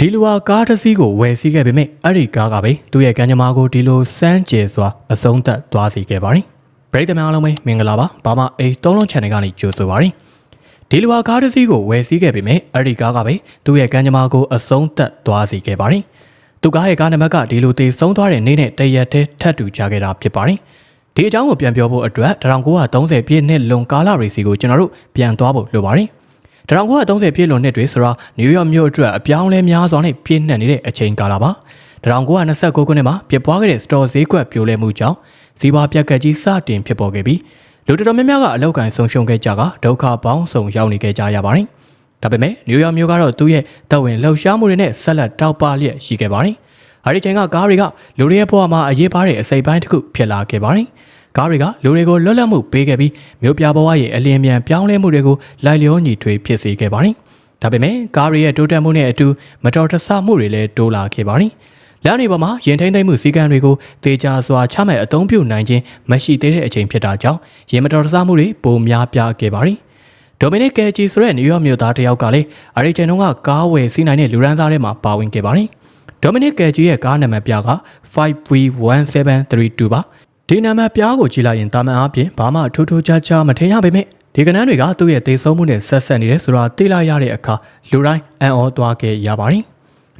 ဒီလူဟာကားတစ်စီးကိုဝယ်စီးခဲ့ပေမဲ့အဲ့ဒီကားကပဲသူ့ရဲ့ကံကြမ္မာကိုဒီလိုစမ်းကြယ်စွာအဆုံးသတ်သွားစေခဲ့ပါတယ်ပရိသတ်များအားလုံးပဲမင်္ဂလာပါဘာမှအေးသုံးလုံး channel ကနေကြိုဆိုပါရစေဒီလူဟာကားတစ်စီးကိုဝယ်စီးခဲ့ပေမဲ့အဲ့ဒီကားကပဲသူ့ရဲ့ကံကြမ္မာကိုအဆုံးသတ်သွားစေခဲ့ပါတယ်သူကားရဲ့ကားနံပါတ်ကဒီလိုသေဆုံးသွားတဲ့နေ့နဲ့တရက်တည်းထပ်တူကြခဲ့တာဖြစ်ပါတယ်ဒီအကြောင်းကိုပြန်ပြောဖို့အတွက်1930ပြည့်နှစ်လွန်ကာလရေစီကိုကျွန်တော်တို့ပြန်သွားဖို့လိုပါတယ် 1930ပြည့်လွန်နှစ်တွေဆိုတော့နယူးယောက်မြို့အတွက်အပြောင်းလဲများစွာနဲ့ပြည့်နှက်နေတဲ့အချိန်ကာလပါ1929ခုနှစ်မှာပြစ်ပွားခဲ့တဲ့စတော်ဈေးကွက်ပြိုလဲမှုကြောင့်ဇီဝပြက်ကက်ကြီးစတင်ဖြစ်ပေါ်ခဲ့ပြီးလူတော်တော်များများကအလောက်ကန်ဆုံးရှုံးခဲ့ကြကဒုက္ခပေါင်းစုံရောက်နေခဲ့ကြရပါတယ်ဒါပေမဲ့နယူးယောက်မြို့ကတော့သူ့ရဲ့တပ်ဝင်လှုပ်ရှားမှုတွေနဲ့ဆက်လက်တောက်ပလျက်ရှိခဲ့ပါတယ်အဲဒီချိန်ကကားတွေကလူတွေရဲ့ဘဝမှာအရေးပါတဲ့အစိပ်ပိုင်းတစ်ခုဖြစ်လာခဲ့ပါတယ် ကားတွေကလူတွေကိုလွတ်လပ်မှုပေးခဲ့ပြီးမြို့ပြဘဝရဲ့အလင်းမြန်ပြောင်းလဲမှုတွေကိုလိုက်လျောညီထွေဖြစ်စေခဲ့ပါတယ်။ဒါပေမဲ့ကားတွေရဲ့တိုးတက်မှုနဲ့အတူမတော်တဆမှုတွေလည်းတိုးလာခဲ့ပါတယ်။လမ်းတွေပေါ်မှာရင်ထိန်သိမ်းမှုစည်းကမ်းတွေကိုတေချာစွာချမှတ်အသုံးပြုနိုင်ခြင်းမရှိသေးတဲ့အချိန်ဖြစ်တာကြောင့်ရင်မတော်တဆမှုတွေပိုများပြားခဲ့ပါတယ်။ဒိုမီနစ်ကယ်ဂျီဆိုတဲ့နယူးယောက်မြို့သားတစ်ယောက်ကလည်းအရီဂျန်တုန်းကကားဝယ်စီးနိုင်တဲ့လူရန်သားထဲမှာပါဝင်ခဲ့ပါတယ်။ဒိုမီနစ်ကယ်ဂျီရဲ့ကားနံပါတ်ပြက 5V1732 ပါ။ ဒီနာမည်ပြားကိုကြည့်လိုက်ရင်တာမန်အားဖြင့်ဘာမှထူးထူးခြားခြားမထင်ရပေမဲ့ဒီကနန်းတွေကသူ့ရဲ့တေဆုံးမှုနဲ့ဆက်ဆက်နေတယ်ဆိုတာသိလာရတဲ့အခါလူတိုင်းအံ့ဩသွားခဲ့ရပါတယ်။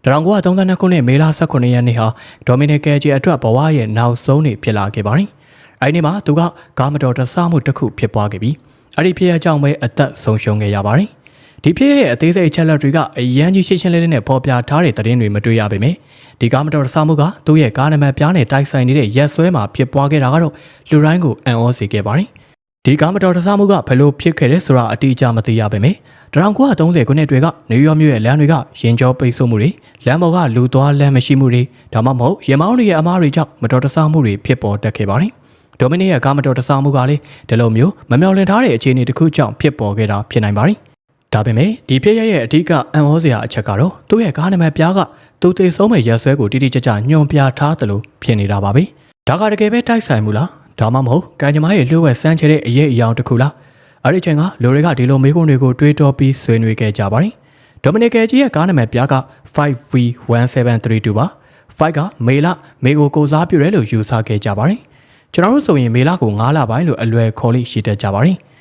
1932ခုနှစ်မေလ18ရက်နေ့ဟာဒိုမီနီကယ်ဂျီအတွက်ဘဝရဲ့နောက်ဆုံးနေ့ဖြစ်လာခဲ့ပါတယ်။အဲဒီနေ့မှာသူကကားမတော်တဆမှုတစ်ခုဖြစ်ပွားခဲ့ပြီးအဲ့ဒီဖြစ်ရကြောင့်ပဲအသက်ဆုံးရှုံးခဲ့ရပါတယ်။ ဒီဖြစ်ရဲ့အသေးစိတ်အချက်လက်တွေကအရန်ကြီးရှင်းရှင်းလေးလေးနဲ့ပေါ်ပြထားတဲ့သတင်းတွေမတွေ့ရပေမဲ့ဒီကားမတော်တဆမှုကသူ့ရဲ့ကားနံပါတ်ပြားနဲ့တိုက်ဆိုင်နေတဲ့ရက်ဆွဲမှာဖြစ်ပွားခဲ့တာကတော့လူတိုင်းကိုအံ့ဩစေခဲ့ပါတယ်။ဒီကားမတော်တဆမှုကဘယ်လိုဖြစ်ခဲ့လဲဆိုတာအတိအကျမသိရပေမဲ့1930ခုနှစ်တွေကနယူးယောက်မြို့ရဲ့လမ်းတွေကရင်ကျော်ပိတ်ဆို့မှုတွေလမ်းပေါ်ကလူသွားလမ်းမရှိမှုတွေဒါမှမဟုတ်ရင်မောင်းတွေရဲ့အမားတွေကြောင့်မတော်တဆမှုတွေဖြစ်ပေါ်တတ်ခဲ့ပါတယ်။ဒိုမီနီရဲ့ကားမတော်တဆမှုကလည်းဒီလိုမျိုးမမျှော်လင့်ထားတဲ့အခြေအနေတစ်ခုကြောင့်ဖြစ်ပေါ်ခဲ့တာဖြစ်နိုင်ပါတယ်။ ဒါပေမဲ့ဒီဖြစ်ရရဲ့အဓိကအံ့ဩစရာအချက်ကတော့သူ့ရဲ့ကားနံပါတ်ပြားကသူသေဆုံးမဲ့ရက်ဆွဲကိုတိတိကျကျညွန်ပြထားသလိုဖြစ်နေတာပါပဲ။ဒါကတကယ်ပဲတိုက်ဆိုင်မှုလား။ဒါမှမဟုတ်ကံကြမ္မာရဲ့လှုပ်ဝက်စမ်းချေတဲ့အရေးအယောင်တစ်ခုလား။အဲ့ဒီချိန်ကလူတွေကဒီလိုမေးခွန်းတွေကိုတွေးတောပြီးဆွေးနွေးခဲ့ကြပါတယ်။ဒိုမီနီကယ်ကြီးရဲ့ကားနံပါတ်ပြားက 5V1732 ပါ။5ကမေလမေကိုကိုစားပြုတယ်လို့ယူဆခဲ့ကြပါတယ်။ကျွန်တော်တို့ဆိုရင်မေလကို9လပိုင်းလို့အလွယ်ခေါ်လိရှိတတ်ကြပါတယ်။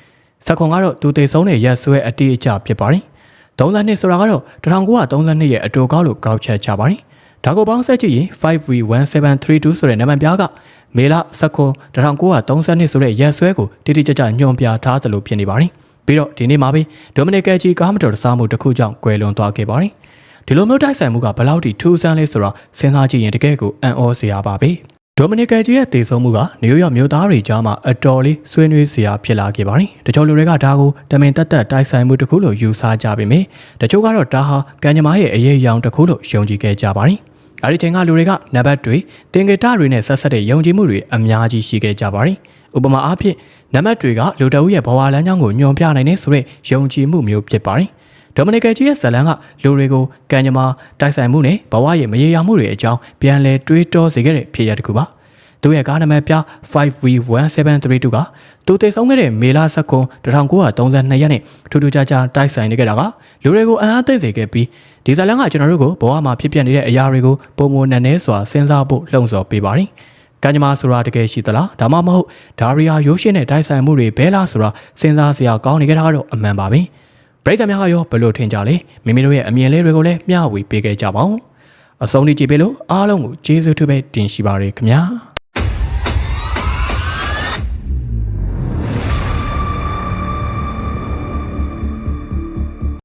စက်ခွန်ကတော့သူသေဆုံးတဲ့ရက်ဆွဲအတိအကျဖြစ်ပါတယ်။32ဆိုတာကတော့1932ရဲ့အတူကောက်လို့ကောက်ချက်ချပါတယ်။ဒါကိုပေါင်းဆက်ကြည့်ရင် 5V1732 ဆိုတဲ့နံပါတ်ပြားကမေလ19 1932ဆိုတဲ့ရက်ဆွဲကိုတိတိကျကျညွှန်ပြထားသလိုဖြစ်နေပါတယ်။ပြီးတော့ဒီနေ့မှာပဲဒိုမီနီကယ်ဂျီကားမတော်တဆမှုတစ်ခုကြောင့်ကွယ်လွန်သွားခဲ့ပါတယ်။ဒီလိုမျိုးတိုက်ဆိုင်မှုကဘယ်လောက်ထိထူးဆန်းလဲဆိုတော့စဉ်းစားကြည့်ရင်တကယ်ကိုအံ့ဩစရာပါပဲ။ ဒိုမီနီကယ်ဂျီရဲ့တည်ဆုံမှုကနယူးယောက်မြို့သားတွေကြားမှာအတော်လေးဆွေးနွေးစရာဖြစ်လာခဲ့ပါတယ်။တချို့လူတွေကဒါကိုတမင်တက်တက်တိုက်ဆိုင်မှုတစ်ခုလို့ယူဆကြပေမယ့်တချို့ကတော့ဒါဟာကံကြမ္မာရဲ့အရေးအယောင်တစ်ခုလို့ယုံကြည်ခဲ့ကြပါတယ်။အဲဒီချိန်ကလူတွေကနံပါတ်တွေတင်ကြတာတွေနဲ့ဆက်ဆက်တဲ့ယုံကြည်မှုတွေအများကြီးရှိခဲ့ကြပါတယ်။ဥပမာအားဖြင့်နံပါတ်တွေကလူတအုပ်ရဲ့ဘဝလမ်းကြောင်းကိုညွှန်ပြနိုင်တဲ့ဆိုတဲ့ယုံကြည်မှုမျိုးဖြစ်ပါတယ်။ ဒိုမီနီကယ်ကြီးရဲ့ဇလန်ကလူတွေကိုကံကြမ္မာတိုက်ဆိုင်မှုနဲ့ဘဝရဲ့မရေရာမှုတွေအကြောင်းပြန်လည်တွေးတောစေခဲ့တဲ့ဖြစ်ရပ်တစ်ခုပါ။သူ့ရဲ့ကားနံပါတ်ပြ 5V1732 ကသူတည်ဆုံးခဲ့တဲ့မေလ19 1932ရက်နေ့ထူးထူးခြားခြားတိုက်ဆိုင်နေခဲ့တာကလူတွေကိုအံ့အားသင့်စေခဲ့ပြီးဒီဇလန်ကကျွန်တော်တို့ကိုဘဝမှာဖြစ်ပျက်နေတဲ့အရာတွေကိုပုံမနက်နဲစွာစဉ်းစားဖို့လှုံ့ဆော်ပေးပါတယ်။ကံကြမ္မာဆိုတာတကယ်ရှိသလားဒါမှမဟုတ်ဒါရီယာရိုးရှင်းတဲ့တိုက်ဆိုင်မှုတွေဘဲလားဆိုတာစဉ်းစားစရာကောင်းနေကြတာတော့အမှန်ပါပဲ။ ပရိသတ်များရောဘယ်လိုထင်ကြလဲမိမိတို့ရဲ့အမြင်လေးတွေကိုလည်းမျှဝေပေးခဲ့ကြပါဦး။အဆုံးထိကြည့်ပေးလို့အားလုံးကိုကျေးဇူးတူပဲတင်ရှိပါရခင်ဗျာ။